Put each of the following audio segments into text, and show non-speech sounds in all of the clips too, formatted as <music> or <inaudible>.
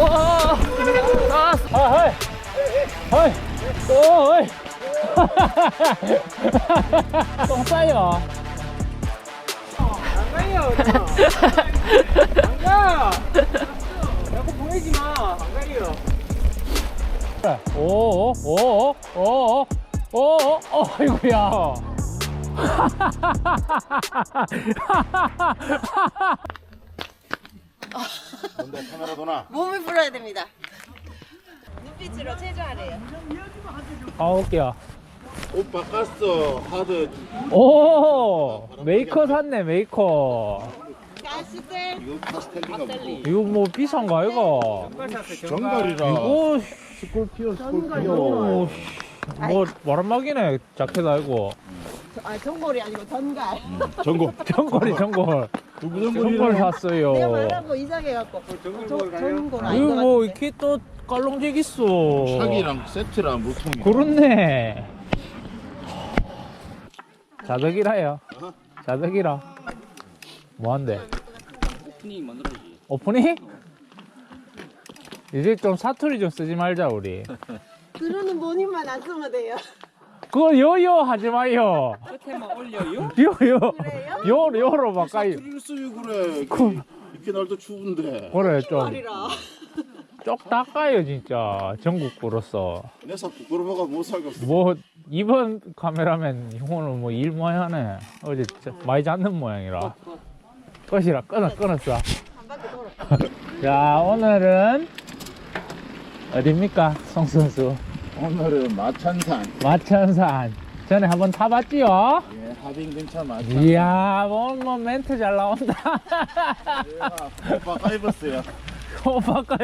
와! 아, 아, 헤이! 헤이! 오. 안 가요. 오, 오, 오, 오, 오, 오, 오, 아이고야. 뭔데 카메라 도나? 몸을 풀어야 됩니다. 눈빛으로 체조하래요. 가볼게요. 옷 바꿨어 하드 오, 메이커 샀네, 메이커. 가시들 이거 파스텔인가 보고 이거 뭐 비싼 거 아이가? 정갈이라 이거, 스콜피오 스콜피오 이거, 뭐, 바람막이네, 자켓 아이고. 아 전골이 아니고 전갈. 전고 전골이 전골. 누구 전골 내가 샀어요. 말하고 이상해갖고 전골 전골 이거 뭐. 이렇게 또 깔롱잭 있어. 샤기랑 세트랑 무통이 그렇네. 자덕이라요. 자덕이라. 뭐한대? 오프닝 만들어야지. 오프닝? 이제 좀 사투리 좀 쓰지 말자 우리. 그러는 본인만 안 쓰면 돼요. 그거 여여 하지 마요. 끝에만 올려요? 여여. 그래요? 여 여로 바꿔요. 사투리를 쓰요 그래 그- 이렇게 날도 추운데 그래 좀. 쪽 닦아요 진짜 전국구로서. 내사 부끄러워가 못 살겠어 뭐 이번 카메라맨 형은 뭐 일 많이 하네. 어제 진짜 많이 잡는 모양이라. 끝이라 끊어 끊었어. <laughs> 자 오늘은 어딥니까 송 선수 오늘은 마천산. 마천산. 전에 한번 타봤지요? 예 하빙 근처 마천 이야 오늘 뭐 멘트 잘 나온다. 옷 바꿔입었어요. 오빠가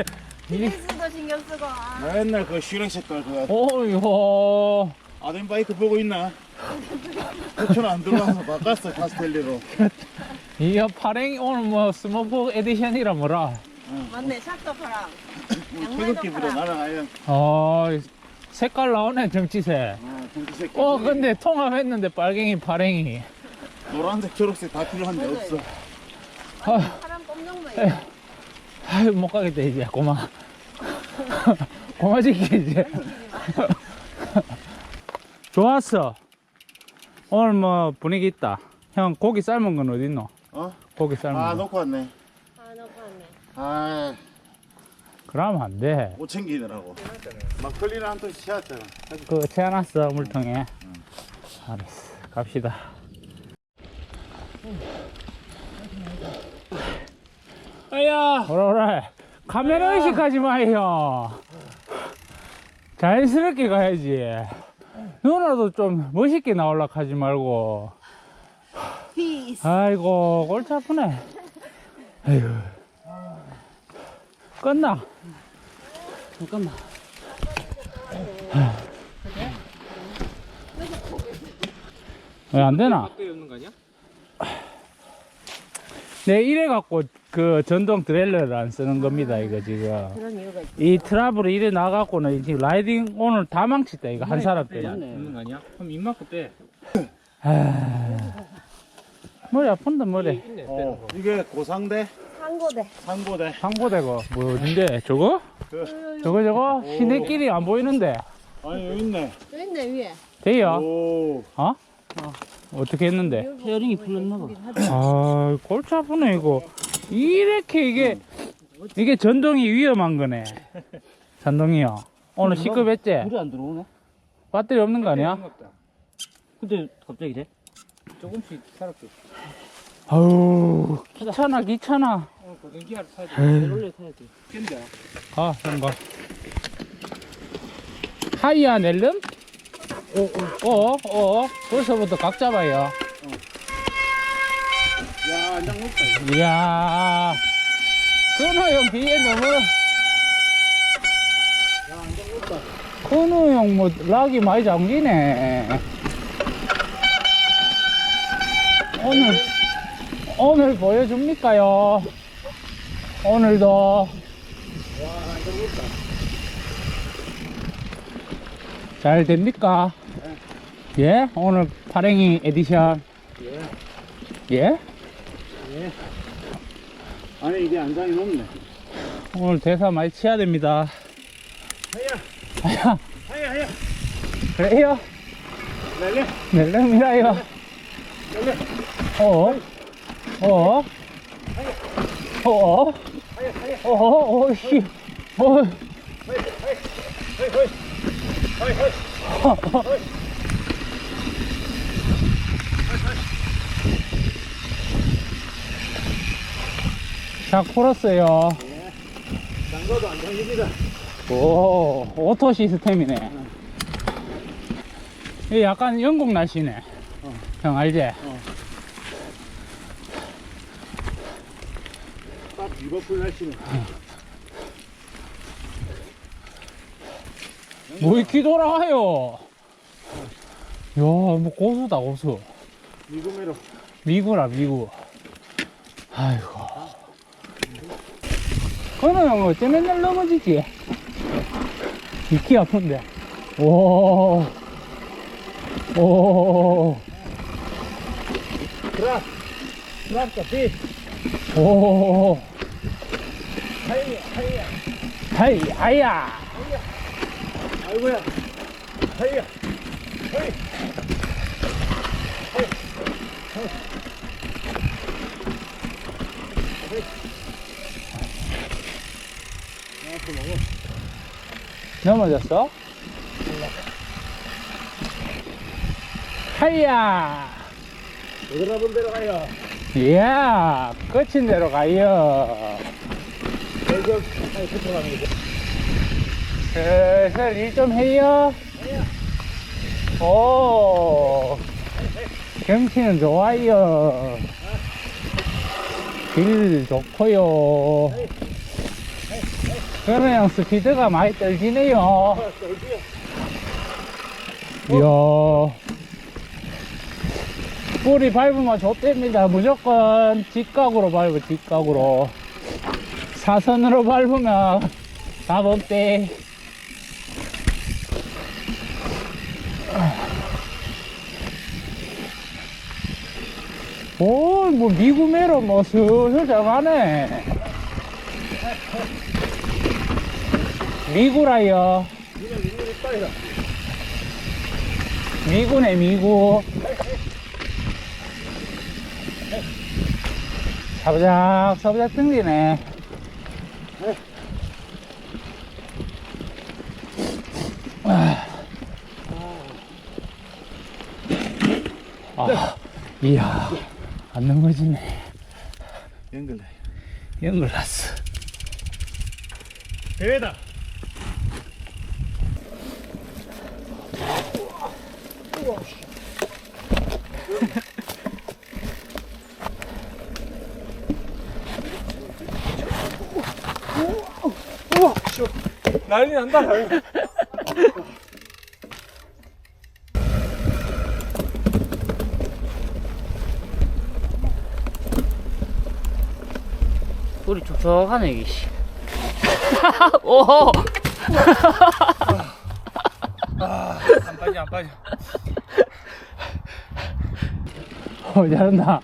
TS도 <laughs> 신경 쓰고. 아, 나 옛날 그 슈렉 색깔 그 오이호 아덴 바이크 보고 있나? 그촌 안 들어가서 바꿨어 카스텔리로. 이야 파랭이 오늘 뭐 스모프 에디션이라 뭐라? 맞네 샷도파랑. 우리 태극기보다 나랑 아예 어 색깔 나오네 정치색. 어, 정치색 어 근데 통합했는데 빨갱이 파랭이. 노란색 초록색 다 필요한데 없어. 아, 사람 에휴. 아유 못 가겠다 이제. 고마. <laughs> 고마지기 이제. <laughs> 좋았어. 오늘 뭐 분위기 있다. 형 고기 삶은 건 어딨노? 어? 고기 삶은 아 거. 놓고 왔네. 아 너무하네. 아 그러면 안돼 못 챙기느라고. 막걸리는 한 통씩 채웠잖아. 그거 채워놨어 물통에. 알았어 갑시다. 아야! 오라 오라. 카메라 의식하지 마요. 자연스럽게 가야지. 누나도 좀 멋있게 나올라 하지 말고. 아이고 골치 아프네. 아이고 끝나 잠깐만. 왜 안 되나? 밖에 없는 거 아니야? 네, 이래 갖고 그 전동 트레일러를 안 쓰는 겁니다, 이거 지금. 그런 이유가 있. 이 트러블이 이래 나가고는 지금 라이딩 오늘 다 망쳤다, 이거 한 사람 때문에. 없는 거 아니야? 그럼 빼. 아, 머리 아픈다, 머리. 있네. 어, 이게 고상대 상고대. 상고대 상고대고, 뭐, 어딘데? 저거? 그, 저거, 저거? 시내길이 안 보이는데. 아니 여기 있네 저 있네 위에. 돼요? 오 어? 어떻게 했는데? 페어링이 풀렸나 봐. 아, 골치 아프네, 이거. 이렇게 이게, 이게 전동이 위험한 거네. 전동이요. 오늘 시급했지? 물이 안 들어오네. 배터리 없는 거 아니야? 근데 갑자기 돼? 조금씩 살았어. 아우 귀찮아 귀찮아 어, 고등기아를 타야 돼. 에이. 원래 타야 돼. 깬다. 가 형가 하이야 낼름? 어어. 어, 벌써부터 각 잡아요. 야 안장 높다. 이야. 근호 형 뒤에 너무. 근호 형 뭐 락이 많이 잠기네. 오늘 오늘 보여줍니까요 오늘도 잘 됩니까? 예? 오늘 파랭이 에디션 예? 아니 이게 안장이 높네 오늘 대사 많이 치야 됩니다. 하야, 하야 하야 그래요? 렐레 낼름이라요. 어? 어? 어? 어? 어? 씨. 어? 자, 코러스요. 장거도 안 당깁니다 오, 오토 시스템이네. 이 약간 영국 날씨네. 형, 알지? 딱 리버풀 날씨는 뭐 이렇게 돌아가요? 야, 뭐 고수다, 고수. 미구매로 미구라, 미구. 아이고. 그는 형 어째 맨날 넘어지지? 이키 아픈데. 오. 오. 드랍 드랍 커피 오. 하이 하이야 하이, 하야. 아이고야 하이야 하이 넘어졌어? 하야. 여드라본 데로 가요 이야, 끝인 대로 가요. 결국 하이 붙어 가는 거죠 슬슬 일좀 해요. 오, 경치는 좋아요. 길 좋고요. 그러면 스피드가 많이 떨지네요. 이야. 뿌리 밟으면 좋답니다. 무조건 직각으로 밟아, 직각으로. 사선으로 밟으면 답 없대. 오, 뭐, 미구매로 뭐, 슬슬 잘가네. 미구라요. 미구네, 미구. 사부작, 사부작 땡기네. 아, 이야, 안 넘어지네. 연결돼 연글났어. 대회다 난리 난다. 우리 촉촉하네, 이게, 씨. <laughs> 오! 안 빠져 안 빠져. 어, 잘한다.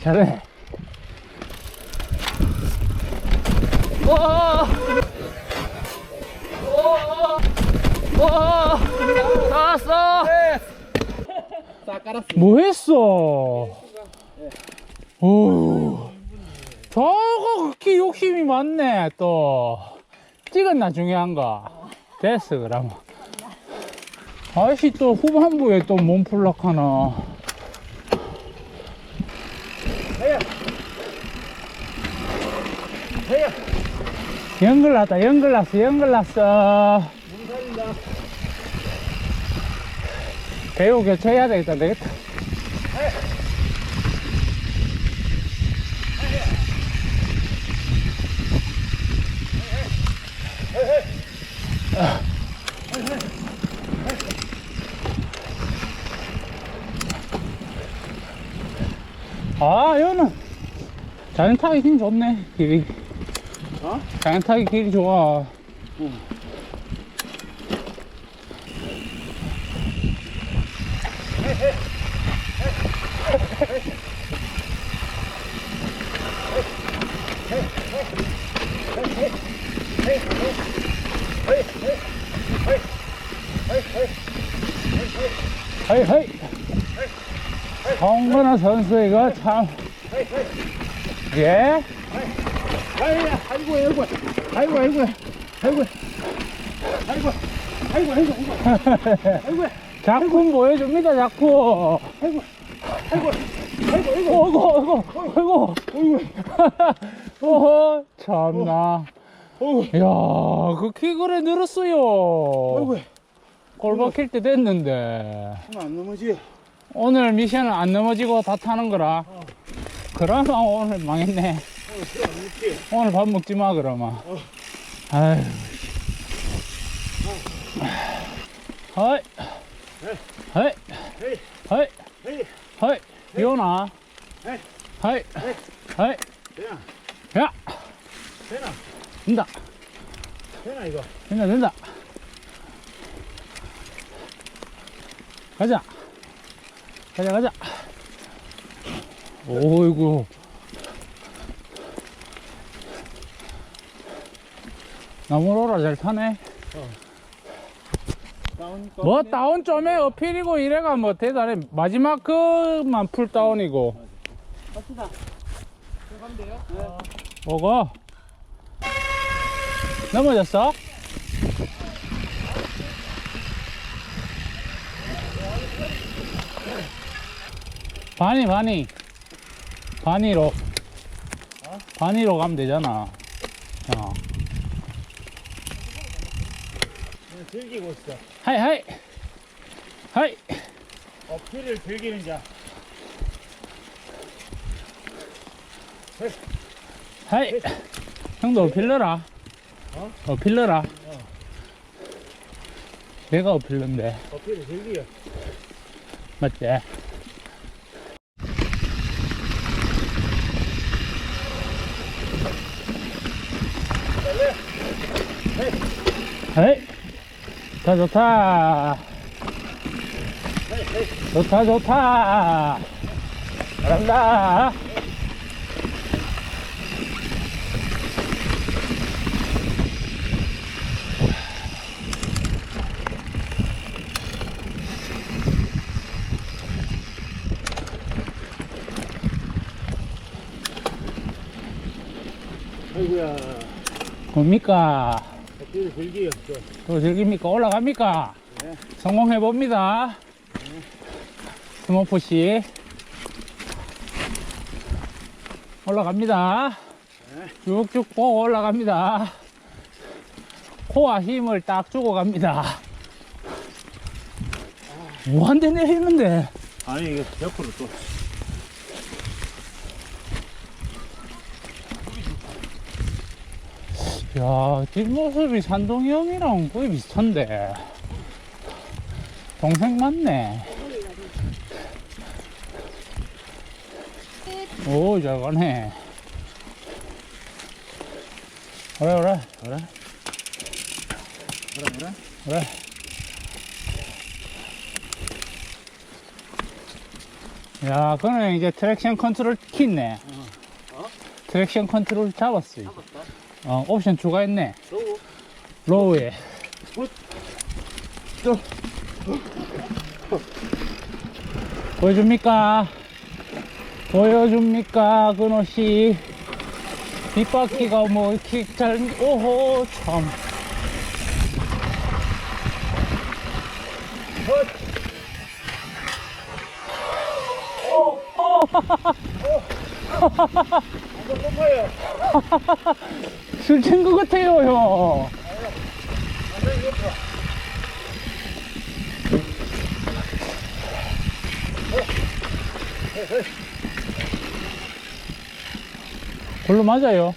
잘해. 오! 오! 오! 나왔어! 싹 깔았어. 뭐 했어? 오. 저거 그렇게 욕심이 많네, 또. 찍었나, 중요한 거. 됐어, 그럼. 아저씨 또 후반부에 또 몸풀락 하나. 해야 연글 났다, 연글 났어, 연글 났어. 배우 교체해야 되겠다, 되겠다. 자연타기 힘 좋네 길이 어? 자연타기 길이 좋아 응. 헤이 헤이 정근아 선수 이거 참 예? 아이고 아이고 아이고 아이고 아이고 아이고 아이고 아이고 아이고 아이고 작품 보여줍니다 작품 아이고 아이고 어이구 어이구 어이구. 어허 참나. 어이구 이야 그 키 그래 늘었어요. 아이고 골 박힐 때 됐는데. 안 넘어지 오늘 미션은 안 넘어지고 다 타는 거라 그러면 오늘 망했네. 오늘 밥 먹지 마 그러면 아휴 헤이 허이 비오나? 헤이 허이 허이 되나 야. 되나 된다. 되나 이거 된다 된다. 가자. 가자 가자 오이구 나무로라 잘 타네 다운 뭐 다운 점에 어필이고 이래가 뭐 대단해 마지막 그만 풀 다운이고 갑시다. 들어가면 돼요? 네. 뭐고 넘어졌어? 반이 반이 반이로. 반이로 가면 되잖아. 어. 즐기고 있어. 하이 하이. 하이. 어필을 즐기는 자. 하이. 형도 어필러라. 어? 어필러라. 내가 어필러인데. 어필을 즐기요 맞지? 헤이. 좋다 좋다. 좋다 좋다. 잘한다. 아이고야. 뭡니까? 어필을 즐기요 저. 또 즐깁니까? 올라갑니까? 네. 성공해 봅니다. 스모프 씨 올라갑니다. 네. 쭉쭉 보고 올라갑니다. 코와 힘을 딱 주고 갑니다. 뭐한대 내리는데? 아니 이거 옆으로 또 야, 뒷모습이 산동이 형이랑 거의 비슷한데. 동생 맞네. 오, 잘 가네. 그래, 그래, 그래, 그래 그래 그래. 야, 그는 이제 트랙션 컨트롤 키네. 트랙션 컨트롤 잡았어. 이제. 어, 옵션 추가했네. 또 로우에. 또. 보여줍니까? 보여줍니까? 근호씨. 뒷바퀴가 뭐, 이렇게 잘, 오호, 참. 술친 것 같아요, 형. 별로 맞아요.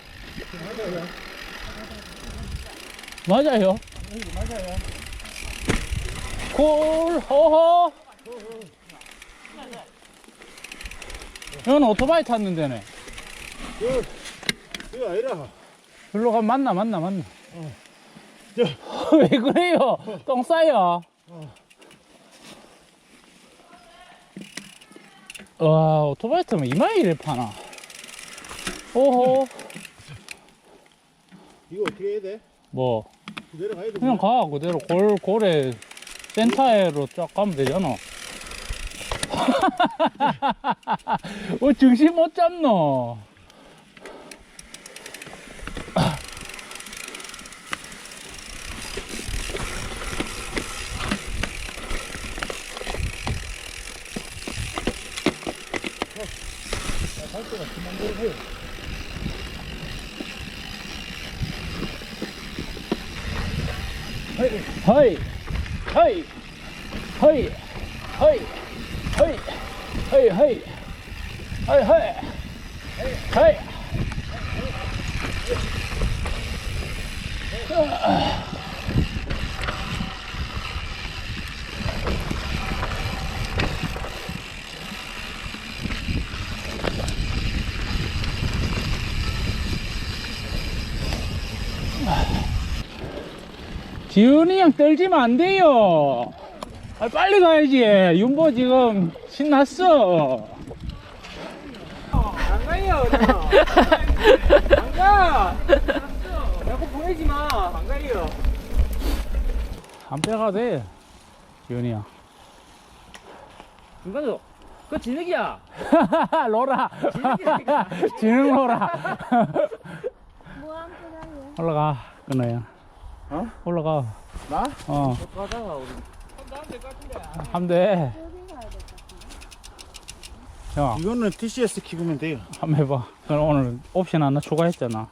맞아요. 맞아요 콜, 호호. 이건 오토바이 탔는데네. 이거 이거 아니라 별로 가면 맞나, 맞나, 맞나. 저왜 그래요? 똥 싸요. 와, 오토바이 타면 이마일을 파나. 오호. 이거 어떻게 해야 돼? 뭐, 내려가야 돼 그냥 가, 그대로 골, 골에 센터에로 쫙 가면 되잖아. <laughs> 어, 정신 못 잡노. 허이, 허이, 허이, 허이, 허이, 허이, 허이, 허이, 허이, 허이. 지훈이 형 떨지면 안 돼요. 아, 빨리 가야지. 윤보 지금 신났어. 안 가요, 안 가! 자꾸 보내지 마! 안 가요! 안 빼가도 돼. 지훈이 형. 중간으로! 그거 진흙이야! <laughs> 로라. 지능 <laughs> 로라. Vậy? 올라가. 끊어요. 어? 올라가. 나? 어. 가다가 우리. 하면 돼. 형, 이거는 TCS 키우면 돼요. 한번 해봐. 그럼 오늘 옵션 하나 추가했잖아.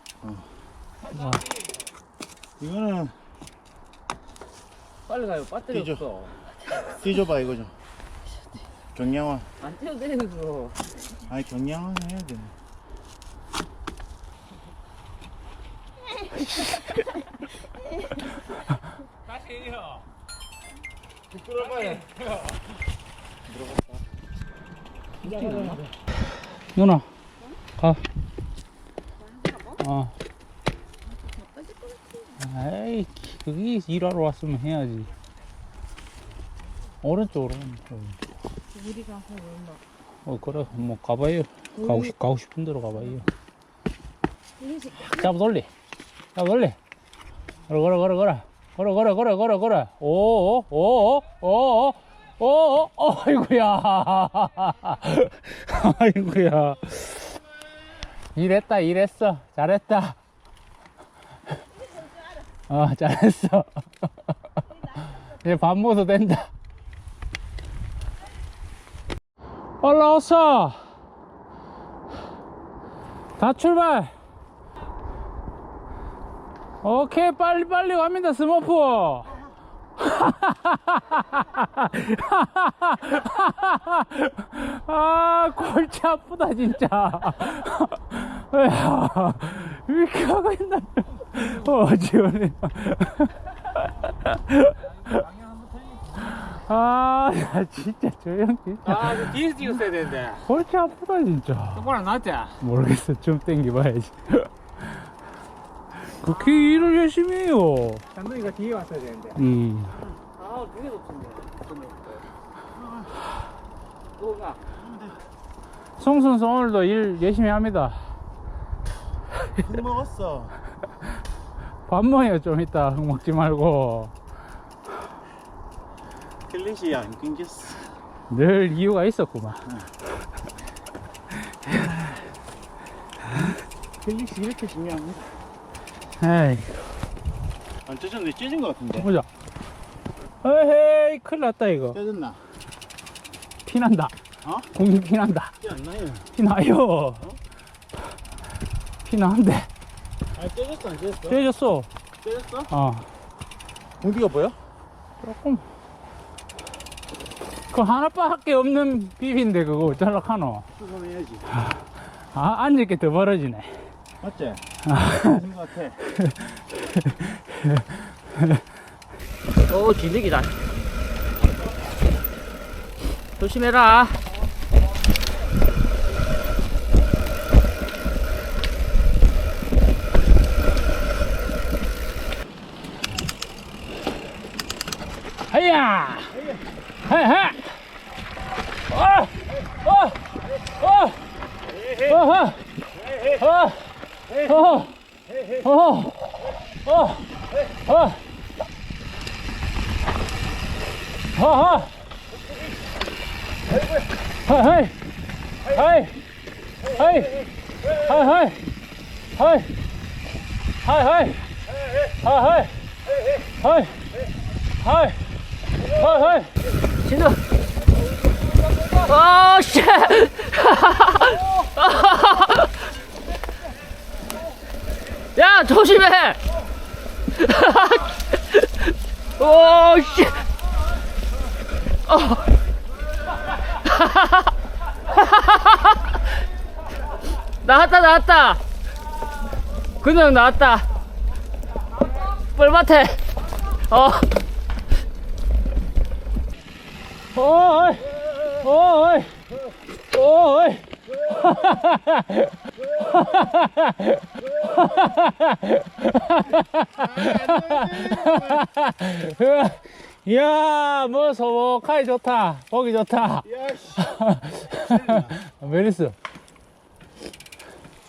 이거는 빨리 가요, 배터리 뛰죠. 없어. 뒤져봐 이거죠. 경량화. 안 떼도 돼, 그거. 아니 경량화 해야 돼. <laughs> 누나, 가. 어. 에이, 거기 일하러 왔으면 해야지. 오른쪽으로. 우리 가서 놀러. 어, 그래. 뭐, 가봐요. 가고, 싶, 가고 싶은 대로 가봐요. 잡아 돌리. 잡아 돌리. 그래, 그래, 그래, 그래. 그래, 그래, 그래, 그래, 그래. 오, 오, 오, 오, 오, 오, 오, 아이고야. <laughs> 아이고야. 일했다, 일했어. 잘했다. 어, 잘했어. <laughs> 이제 밥 먹어도 된다. 올라왔어. 다 출발. 오케이 빨리 빨리 갑니다 스머프. <laughs> 아 골치 아프다 진짜. 야 이렇게 하고 있나? 어 지원이 <laughs> 아 야, 진짜 저형 진짜 아, 그 뒤에서 찍었어야 되는데. 골치 아프다 진짜. 똑바로 안 나왔지? 모르겠어 좀 땡겨봐야지 그렇게 일을 열심히 해요 장동이가 뒤에 왔어야 되는데. 음. 아, 두개 놓쳤네. 누가? 송 선수 오늘도 일 열심히 합니다. 술 먹었어. 밥 먹어요 좀 이따 흙 먹지 말고 클릿이 안 끊겼어. 늘 이유가 있었구만. 클릿이 이렇게 중요합니다. 에이 안 찢었는데 찢은 것 같은데. 보자. 에헤이 큰일 났다 이거. 찢었나? 피난다. 어? 공기 피난다. 찢안 나요. 피나요. 피나는데 아 찢었어 안 찢었어? 떼졌어. 찢었어? 어 공기가 보여? 조금. 그 하나밖에 없는 비비인데 그거 어쩌라카노. 수선해야지. 아 앉을 게 더 벌어지네. 맞지? 것 같아. 오, 진흙이다. 조심해라. 하야! 하야! 어! 어! 어! 어허! 어! 어! 어! 어! 어! 어허! 하이 하이 하이 하이 하이 하이 하이 하이 하이 하이 하이 진우. 아, 씨. 야, 조심해. <laughs> 오, 씨. 어. <laughs> 나왔다, 나왔다. 그냥 나왔다. 뻘밭에. 어. 어이 어이 어이 <laughs> <laughs> 이야 뭐 소복하게 좋다. 보기 좋다. 야씨 <laughs> 메리스.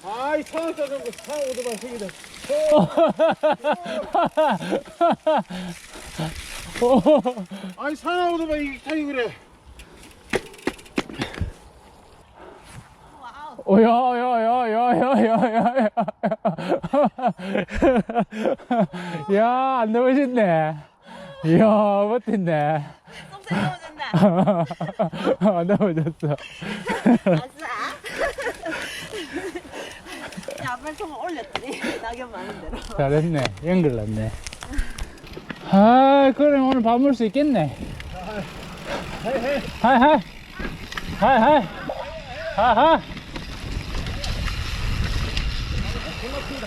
아이 천원 짜장고 사 오더만 생기다. <laughs> 아이 사 오더만 이게 타기 그래 오야야야야야야야 야안 <laughs> 넘어졌네. 이야 멋진네. <laughs> 안 넘어졌어. 아싸. 야, 통 올렸더니 낙엽 많은 대로. 잘했네. 연결 났네. 아 그래 오늘 밥 먹을 수 있겠네. 하이 하이. 하이 하이. 하하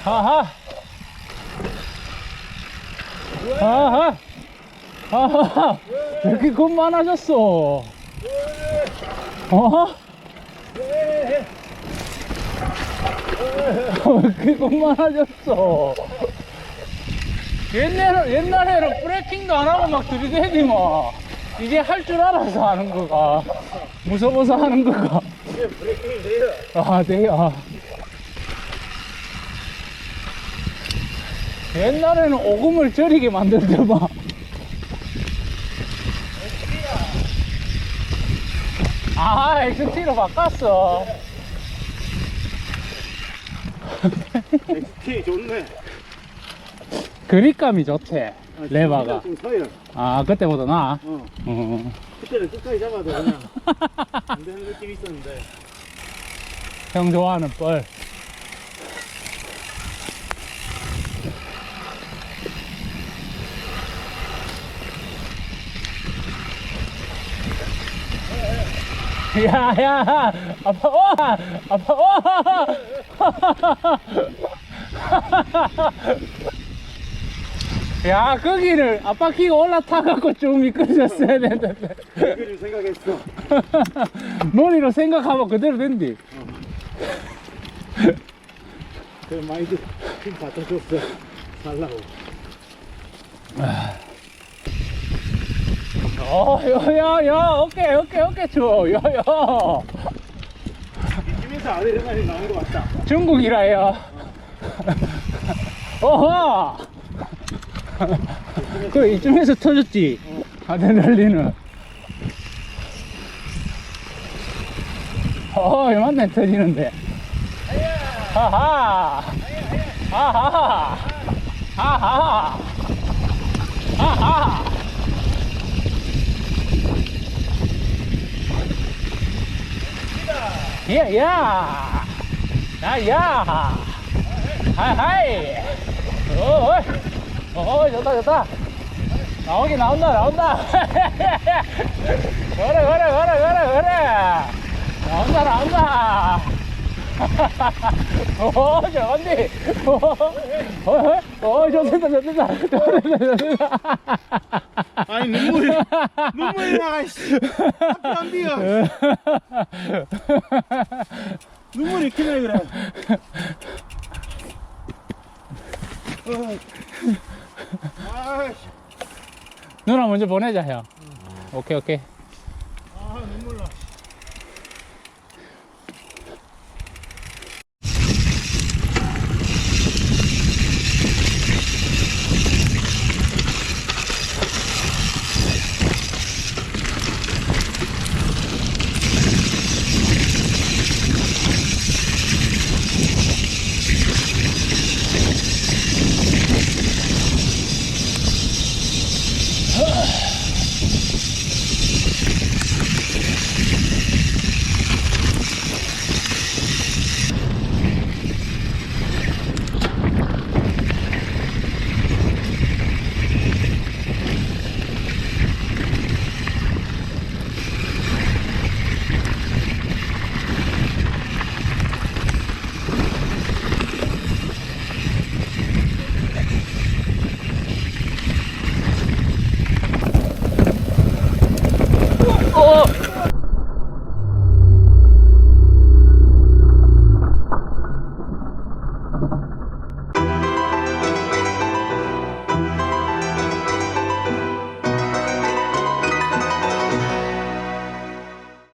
하하. 하하. 하하. 왜 이렇게 겁 많아졌어? 어? 왜 이렇게 겁 많아졌어? 옛날에, 옛날에는 브레이킹도 안 하고 막 들이대니 뭐 이제 할줄 알아서 하는 거가. 무서워서 하는 거가. 아 돼요 옛날에는 오금을 저리게 만들더만 아 XT로 바꿨어. XT 좋네. 그립감이 좋대 레바가. 좀 서요. 아 그때보다 나? 어. 어. 그때는 끝까지 잡아도 그냥 <laughs> 안 되는 느낌이 있었는데. 형 좋아하는 뻘 야야 아파 와 아파 와야 거기를 아빠 키가 올라타갖고 좀 미끄러졌어야 되는데. 여기를 생각했어. 머리로 생각하면 그대로 된디. 그 마인드 힘 받쳐줬어. 살라고 어, 야, 야, 야, 오케이, 오케이, 오케이, 줘, 야, 야. 이쯤에서 아드레날린 나온 것 같다 중국이라요. 어허! 그 이쯤에서 터졌지. 아드레날린은. 어, 이만큼 터지는데. 하하! 하하! 하하! 하하! 야, 야! 야, 야! 하이, 하이! 어, 어, 어, 좋다, 좋다! 나오긴 나온다, 나온다! <laughs> 그래, 그래, 그래, 그래, 그래! 나온다, 나온다! <laughs> 오, 저건데! 어, 어, 어, 좋다, 좋다, 좋다, 좋다! 아니 눈물이 눈물이 나가 씨 앞이 안 비어 눈물이 나 그래 어. 아이씨 누나 먼저 보내자, 형. 오케이, 오케이.